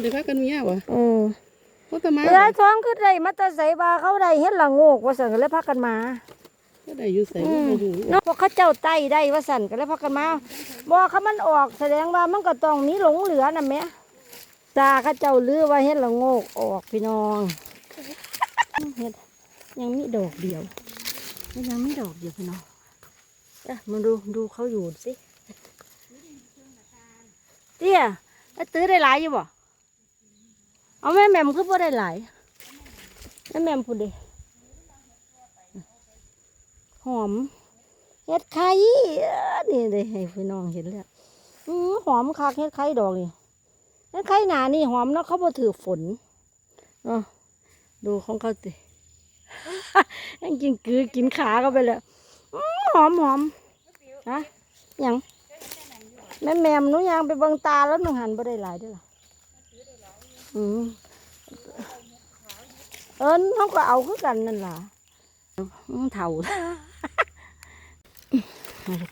เดี๋ยวพากันเมียวะเออเขาตะมาเวลาท้องคือได้มาแตาใส่บาเขาได้เฮ็ดละโงกว่าสั่นก็เลยพากันมาก็ได้อยู่ใส่อืมไม่รู้เนาะพวกเขาเจ้าไต้ได้ว่าสั่นก็เลยพากันมาบ่เขามันออกแสดงว่ามันก็ต้องมีหลงเหลือน่ะแหม่ตาเขาเจ้าลือว่าเฮ็ดละโงกออกพี่น้องเฮ็ดยังมีดอกเดียวยังมีดอกเดียวพี่น้องเอ๊ะมาดูดูเขาอยู่สิเตี้ยไอ้ตื้อได้หลายอยู่บ่ เอาแม่แหม่มคือบ่ได้หลายแม่แหม่มพูดดิหอมเฮ็ดไข่เนี่ได้ให้พี่น้องเห็นแล้วหอมคักเฮ็ดไข่ดอกนี่เฮ็ดไข่หนานี่หอมเนาะเขาบ่ถือฝนเนาะดูของเขาสิยังกินกือกินขาก็ไปแล้วอื้อหอมหอมฮะยังแม่แมมหนูยางไปเบิงตาแล้วหนูหันบ่ได้หลายด้อล่ะ อืมเอิ้นเขาก็เอาคือกันนั่นล่ะอืมเท่า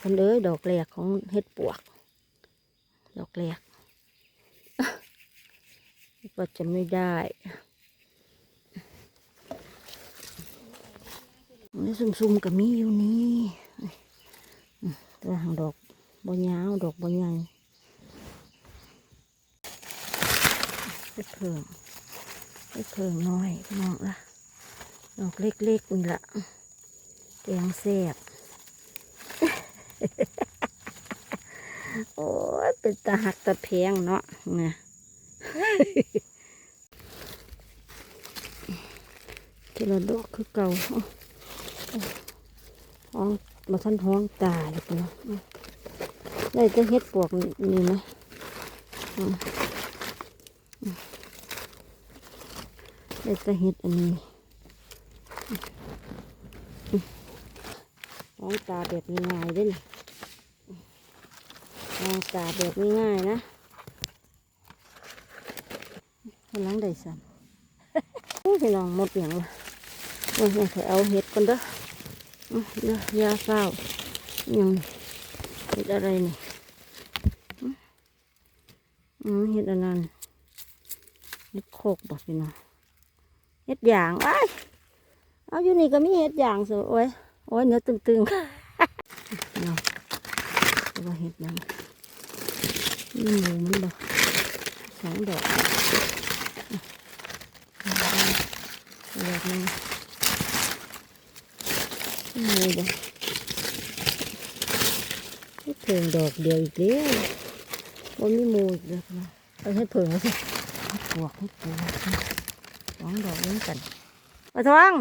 คนเอ้ยดอกแรกของเห็ดปวก ดอกแรกก็จะไม่ได้นี่ซุ่มๆกับมีอยู่นี่ตัวหางดอกบนยาวดอกบนใหญ่ เฮ็ดเพิ่งเฮ็ดเพิ่งน้อยน้องละดอกเล็กๆนี่ละแกงแซ่บโอ้ยเป็นตาหักตาแพงเนาะเนี่ยทีละดอกคือเก่าอ้องมาทันท้องตาเลยปะเนาะได้จะเฮ็ดปวกนี่ไหม ได้จะเฮ็ดอันนี้มองตาแบบง่ายๆด้นท้องตาแบบง่ายๆนะกำลังได้สั่นอู้พี่น้องหมดอย่างละว่าอยากให้เอาเห็ดกันเด้อเด้อยาเศร้ายังเห็ดอะไรนี่อืมเห็ดอันนั้นเห็ดโคกบอกพี่น้อง เห็ดอย่างไอ้ายเอาอยู่นี่ก็มีเห็ดอย่างสิโอ้ยโอ้ยเนื้อตึงๆเนาะแต่ว่าเห็ดหยังนี่หมูมันบอกสองดอกแบบนี้นี่เด้อเพิ่งดอกเดียวอีกแล้วว่ามีหมูอีกแล้วนะเอาให้เพิ่งเอาสิให้ปวกให้ปวก สองดอกเหมือนกันปะทอง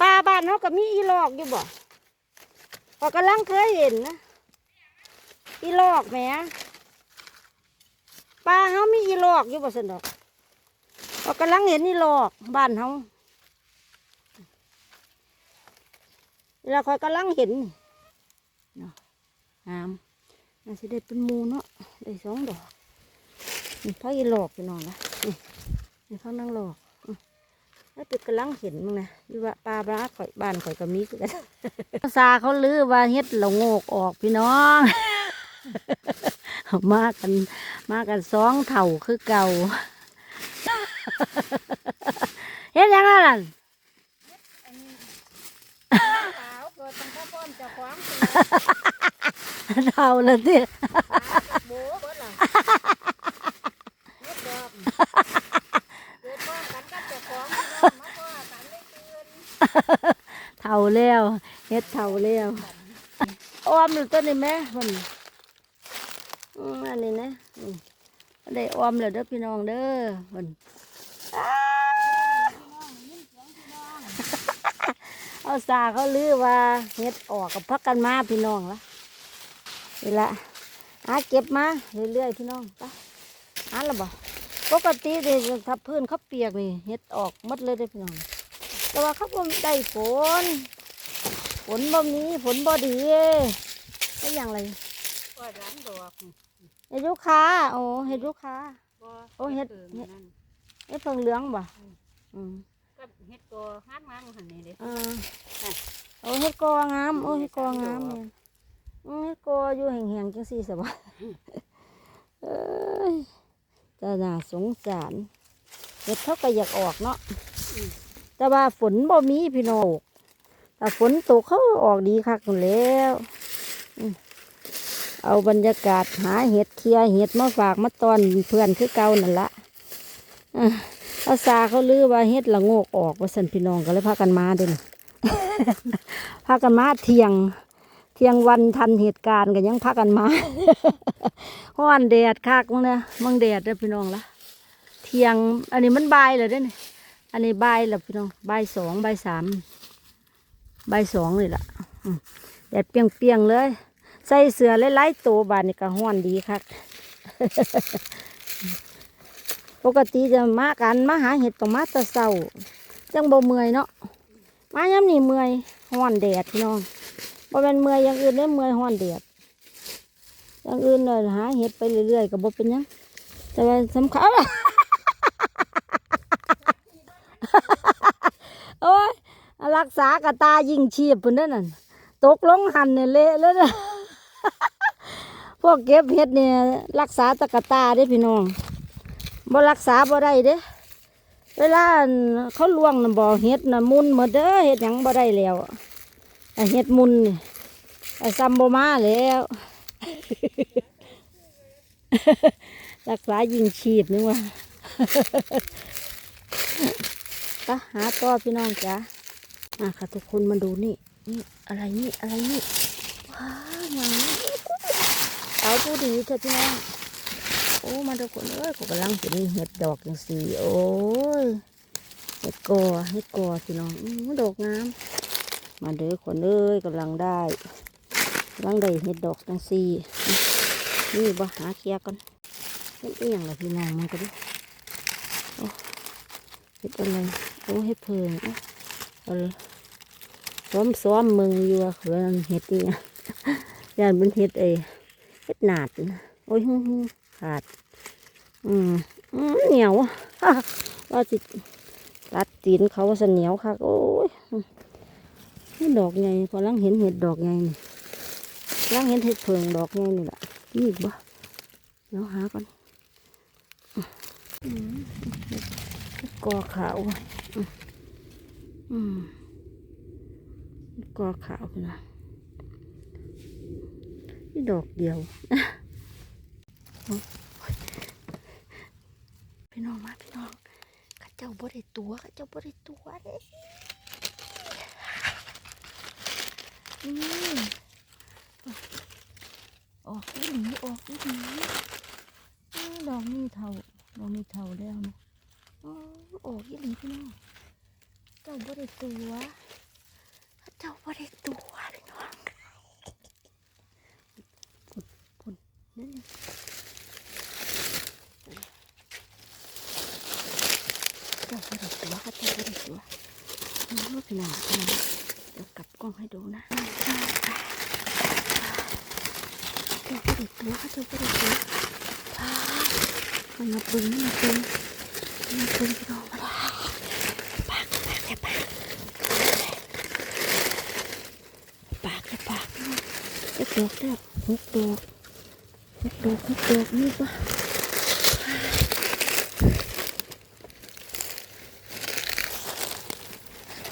ปลาบ้านเขาก็มีอีหลอกอยู่บ่พอกำลังเคยเห็นนะอีหลอกแหมปลาเขามีอีหลอกอยู่บ่สนดอกเรากำลังเห็นนี่หลอกบ้านเขาเราคอยกำลังเห็นนี่เนาะงามน่าจะได้เป็นมูเนาะได้สองดอกนี่พักอีหลอกพี่น้องนะนี่ นี่พักนั่งหลอกอืมแล้วเป็ดกำลังเห็นมึงนะอยู่ว่าปลาปลาข่อยบ้านข่อยก็มีคือกันซาเขาลือว่าเฮ็ดเราโงกออกพี่น้องมากันมากันสองเท่าคือเก่าเฮ็ดหยังล่ะนั่นขาวเกิดตั้งแต่ป้อมเจะขวางเท่าเลยที่ โบเบิดล่ะเฮ็ดดอกเกิดป้อมกันกับเจ้าของพี่น้องมาพ่อกันได้เตือน เท่า แล้วเฮ็ดเท่าแล้วอ้อมอยู่ต้นนี้แม่มันอันนี้นะได้อ้อมแล้วเด้อพี่น้องเด้อมันเอาสาเขาลือว่าเฮ็ดออกกับพักกันมาพี่น้องละนี่ละหาเก็บมาเรื่อยๆพี่น้องไปหาและบ่ปกติเดี๋ยวถ้าพื้นเขาเปียกนี่เฮ็ดออกหมดเลยเด้อพี่น้องแต่ว่าเขาบ่ได้ฝน ฝนบ่มีฝนบ่ดีก็อย่างไรว่าร้านดอกเห็ดลูกค้า โอ้เห็ดลูกค้าบ่โอ้เฮ็ดเพิ่งนั่นเห็ดเพิ่งเหลืองบ่อืมก็เฮ็ดตัวงามงามๆหั่นนี่เด้อ่าโอ้เห็ดกองามโอ้เห็ดกองามเนี่ยอืมเห็ดกออยู่แห้งๆจังซี่สบายเอ้ยจะน่าสงสารเห็ดเขาก็อยากออกเนาะแต่ว่าฝนบ่มีพี่น้อง แต่ฝนตกเขาออกดีคักแล้ว เอาบรรยากาศหาเห็ดเคลียเห็ดมาฝากมาตอนเพื่อนคือเก่านั่นละอภาษาเขาลือว่าเห็ดละโงกออกว่าสันพี่น้องก็เลยพากันมาเด่นพากันมาเที่ยง เที่ยงวันทันเหตุการณ์กันยังพากันมาห้อนแดดคักมั้งเนี่ยมังแดดเด้อพี่น้องละเที่ยง อันนี้มันบายเลยเด้นอันนี้บายแล้วพี่น้องบายสองบายสาม ใบสองเลยล่ะแดดเปรียงๆเลย ใส่เสื้อไล่ๆตัวบานนี่ก็ห้อนดีคักปกติจะมากันมาหาเห็ดต้องมาตะเศร้าจังบ่เมื่อยเนาะมาย้ำนี่เมื่อยห้อนแดดพี่น้องบ่เป็นเมื่อยอย่างอื่นเด้เมื่อยห้อนแดดอย่างอื่นเลยหาเห็ดไปเรื่อยๆก็บ่เป็นยังแต่ว่าสำคัญ โอ้ย รักษากระตายิ่งชีพพุ่นนั่นน่ะตกลงหันเนี่ยเละแล้วนะพวกเก็บเห็ดเนี่ยรักษาตะกะตาเด้พี่น้องบ่รักษาบ่ได้เด้เวลาเขาลวงน่ะบ่อเห็ดน่ะมุนหมดเด้อเห็ดหยังบ่ได้แล้วเห็ดมุนนี่ไอ้ซัมบมาแล้วรักษายิงชีพนึกว่าไปหาต่อพี่น้องจ้ะ มาค่ะทุกคนมาดูนี่นี่อะไรนี่อะไรนี่ว้าวอย่างเอาผู้ดีเถอะพี่น้องโอ้มาทุกคนเอ้ยก็กำลังเห็นเห็ดดอกอย่างสีโอ้ยเห็ดกอเห็ดกอพี่น้องดอกงามมาเด้อคนเอ้ยกำลังได้กำลังได้เห็ดดอกจังสีนี่บ่หาเคลียกันเห็ดเอียงละพี่น้องมันก็ดิโอ้เห็ดอะไรโอ้เห็ดเพลิงเอ้าเอ ซ้อมซ้อมๆมึงอยู่ว่าเขาเห็ดนี่ยานเป็นเห็ดเอเห็ดหนาดโอ้ยขาด อืมเหนียวว่าสิตัดตีนเขาว่าเหนียวค่ะโอ้ยนี่ดอกไงพอลังเห็นเห็ดดอกไงนี่ลังเห็นเห็ดเพิงดอกไงนี่แหละนี่บ่เดี๋ยวหาก่อนอืมกอขาวอืม กอขาวนะนี่ดอกเดียวพี่น้องมาพี่น้องข้าเจ้าบ่ได้ตัวข้าเจ้าบ่ได้ตัวเด้ออกอีหลีออกอีหลีอ้าวดอกนี้เท่าดอกนี้เท่าแล้วนะอ๋อออกอีหลีพี่น้องเจ้าบ่ได้ตัวข้าเจ้าบ่ได้ตัวพี่น้องปุ่นปุ่นนี่ เจ้าบริตัวค่ะเจ้าบริตัวนี่ พี่น้องพี่น้องเดี๋ยวกลับกล้องให้ดูนะเจ้าบริตัวค่ะเจ้าบริตัวว้าวมันมาปึงมันมาปึงมันมาปึงพี่น้องมาแล้ปากปากแค่ปากปากแค่ปากเจ็ดดอกแล้วหกดอกหกดอกหกดอกนี่ปะ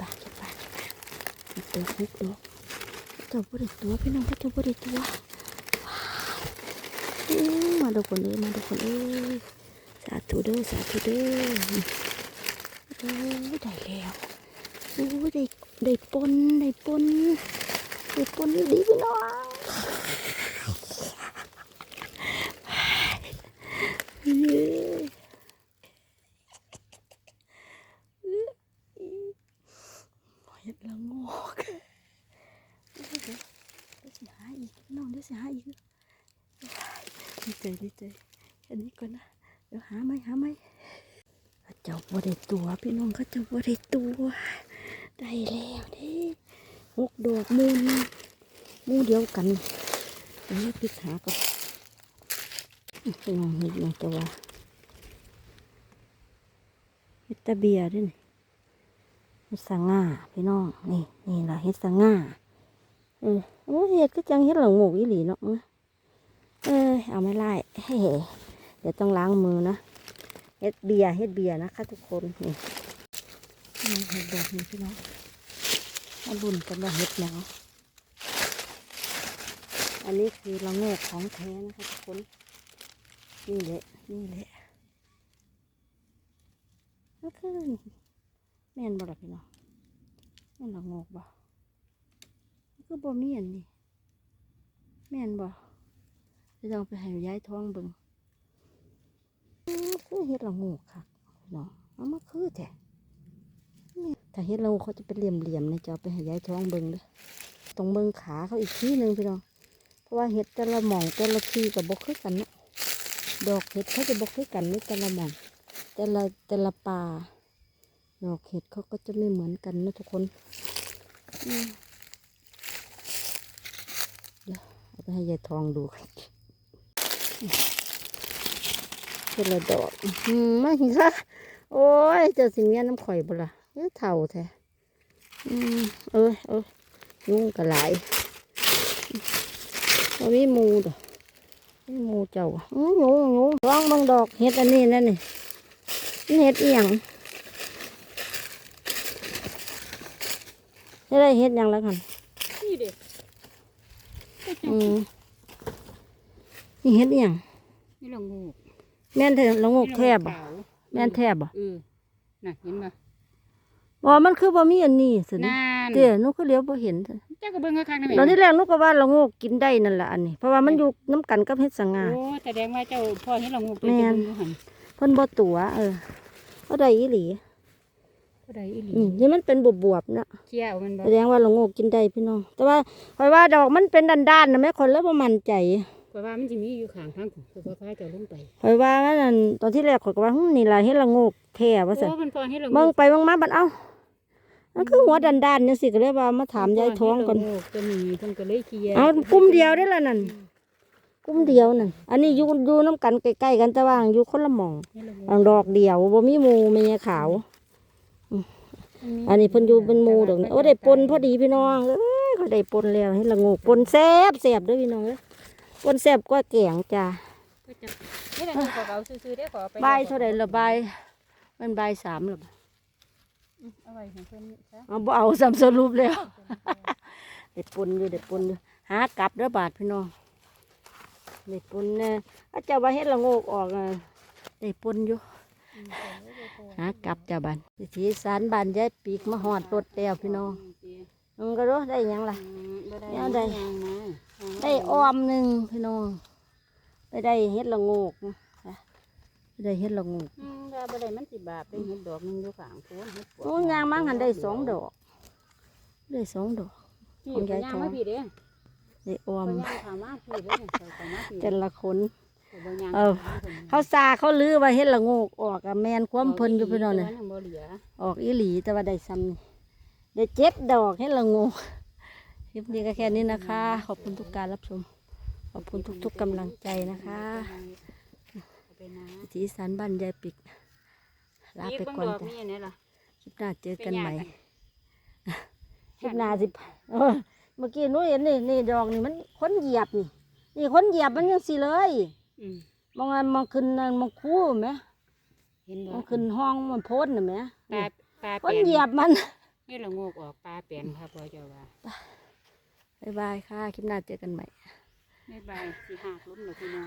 ปากปากปาก ตัวคุกดอกเจ้าบริตัวพี่น้องเจ้าบริตัวว้าวอื้อมาดูคนเอ้ยมาดูคนเอ้ยสาธุเด้อสาธุเด้อโอ้ได้แล้วโอ้ได้ได้ปนได้ปนได้ปนดีพี่น้องเย้เห็ดละโงกเดี๋ยวเดี๋ยวเดี๋ยวสิหาอีกพี่น้องเดี๋ยวสิหาอีก ดีใจดีใจแค่นี้ก่อนนะเดี๋ยวหาไหมหาไหมเจ้าบ่ได้ตัว พี่น้องข้าเจ้าบ่ได้ตัว ได้แล้วเด้หกดอกมูลมูเดียวกันเดี๋ยวปิดหาก่อนพี่น้องเห็ดหยังตัวเห็ดตเบียด้วยนี่เฮ็ดสังง่าพี่น้องนี่นี่ละเฮ็ดสังง่าเออโอ้เฮ็ดก็จังเฮ็ดหลังหมูอีหลีเนาะ เออเอาไม่ไล่เฮ้เดี๋ยวต้องล้างมือนะเฮ็ดเบียร์เฮ็ดเบียร์นะคะทุกคนนี่นี่เฮ็ดแบบนี้พี่น้องมาบุญกันว่าเฮ็ดหยังอันนี้คือละโงกของแท้นะคะทุกคนนี่แหละนี่แหละนั่นคือแม่นบ่ล่ะพี่น้องแม่นละโงอกบ่มันคือบ่มีอันนี้แม่นบ่ จะต้องไปให้ย้ายท้องเบิ่งอืมคือเฮ็ดละงกค่ะพี่น้องเอามาคือแท้ถ้าเฮ็ดละงกเขาจะเป็นเหลี่ยมๆนี่จะเอไปให้ย้ายท้องเบิ่งเด้อต้องเบิ่งขาเขาอีกทีหนึ่งพี่น้องเพราะว่าเฮ็ดแต่ละหม่องแต่ละที่ก็บ่คือกันเนาะดอกเห็ดเขาจะบกคือกันนี่แต่ละหม่องแต่ละแต่ละป่าดอกเห็ดเขาก็จะไม่เหมือนกันนะทุกคนเดี๋ยวเอาไปให้ยายทองดู เป็นละดอกอืมไม่เห็นค่ะโอ้ยเจอสิ่งนี้น้ำข่อยบ่ละเอ้ยเท่าแท้อืมเอ้ยเอ้ยยุงกระหลายมันมีหมูดอกนี่หมูเจ้าอื้อหนูหนูร้องเบางดอกเห็ดอันนี้นั่นนี่นี่เห็ดเอียงนี่ได้เห็ดหยังแล้วกันนี่เด็กอืม นี่เห็ดเอียงนี่ละงูแม่นเถอะละโงกแทบบ่แม่นแทบบ่เออน่ะเห็นบ่อ๋อมันคือบ่มีอันนี้สินั่นเดี๋ยวหนูก็เลี้ยวบ่เห็นเถอะเจ้าก็เบิ่งข้างๆนั่นแหตอนละที่แรกหนูก็ว่าละโงกกินได้นั่นแหละอันนี้ เพราะว่ามันอยู่น้ำกันกับเห็ดสังงาโอ้แสดงว่าเจ้าพ่อเห็นละงูตัวแม่เจ้านเบิ่งอยู่หั่นเพิ่นบ่ตัว เออเอาได้อีหลีเท่าใดอีหลีอืมนี่มันเป็นบวบๆนะเคี้ยวมันบ่แสดงว่าละโงกกินได้พี่น้อง แต่ว่าคอยว่าดอกมันเป็นด้านๆนะแม่คนแล้วประมันใจ เพราะว่ามันสิมีอยู่ข้างทางคือพ่อพาเจ้าลงไปคอยว่างั้นนะตอนที่แรกข่อยก็ว่าหึนี่ล่ะเฮ็ดละโงกแท้ว่าซั่นโอ้มันพ่อเห็นละงูเบิ่งไปเบิ่งมาบัดเอ้ามันคือหัวด้านๆจังซี่ก็เลยว่ามาถามยายท้องก่อนเห็ละงูตัวนี้เพิ่นก็เลยเคี้ยวเอากลุ่มเดียวได้อละนั่นกลุ่มเดียวนั่นอันนี้อยู่อยู่น้ำกันใกล้ๆกันแต่ว่าอยู่คนละหม่องเห็นละงูอันดอกเดียวบ่มีหมู่แม่ขาว อันนี้เพิ่นอยู่เป็นหมู่ดอกนี่โอ้ได้ปนพอดีพี่น้องเอ้ยเขาได้ปนแล้วเฮ็ดละโงกปนแซ่บแซ่บเด้อพี่น้องเอ้ย ปนแซ่บกว่าแกงจ้าก็จะเห็นละงูก็เอาซื่อๆได้ขอไปบายเท่าไรละบายมันบายสามหรออืมเอาไว้ให้เพิ่นซะเอาบ่เอาสามสรุปแล้วเด็ดปนอยู่เด็ดปนอยู่หากลับเด้อบาทพี่น้องเด็ดปนเนี่ยอาจจะว่าเฮ็ดละโงกออกอะเด็ดปนอยู่หากลับจ้าบันวิธีสารบานยายปีกมาหอดรถแล้วพี่น้องมันก็รู้ได้หยังล่ะแนวใด ได้อ้อมหนึ่งพี่น้องไปได้เฮ็ดละโงกนะไปได้เฮ็ดละโงกอืมถ้าบ่ได้มันสิบาปเป็นเห็ดดอกหนึงอยู่ข้างโพนเฮ็ดปวดโอ้ยางมังหันได้สองดอก ได้สองดอกพี่ของยายย่างทองมาพี่เด้ได้อ้อมเขาย่างขามาพี่เด้เขาขามาพี่แต่ละคนเขาบ่ย่างเออเขาซาเขาลือว่าเฮ็ดละโงกออกอะแมนความเพิ่นอยู่พี่น้องเนี่ยบ่เหลือออกอีหลีแต่ว่าได้ซ้ำนี่ได้เจ็ดดอกเฮ็ดละโงก คลิปนี้ก็แค่นี้นะคะ ขอบคุณทุกการรับชม ขอบคุณทุก ๆกำลังใจนะคะเอาไปนะวิถีสารบ้านยายปิกลาไปก่อนดอกจ้ะมีอันไหนล่ะคลิปหน้าเจอกันใหม่ไปยากอะคลิปหน้าสิเออเมื่อกี้หนูเห็นนี่นี่ดอกนี่มันคนเหยียบนี่ นี่คนเหยียบมันยังสิเลยอืมมองอันมองขึ้นอันมองคู่ไหมเห็นบ่มองขึ้นห้องมันโพสน่ะไหมปลาปลาคแปลนนเหยียบมันเฮ็ดละโงกออกปลาแปลนครับพ่อเจ้าว่า บ๊ายบายค่ะ คลิปหน้าเจอกันใหม่บ๊ายบายสิหักลุ้มแล้วพี่น้อง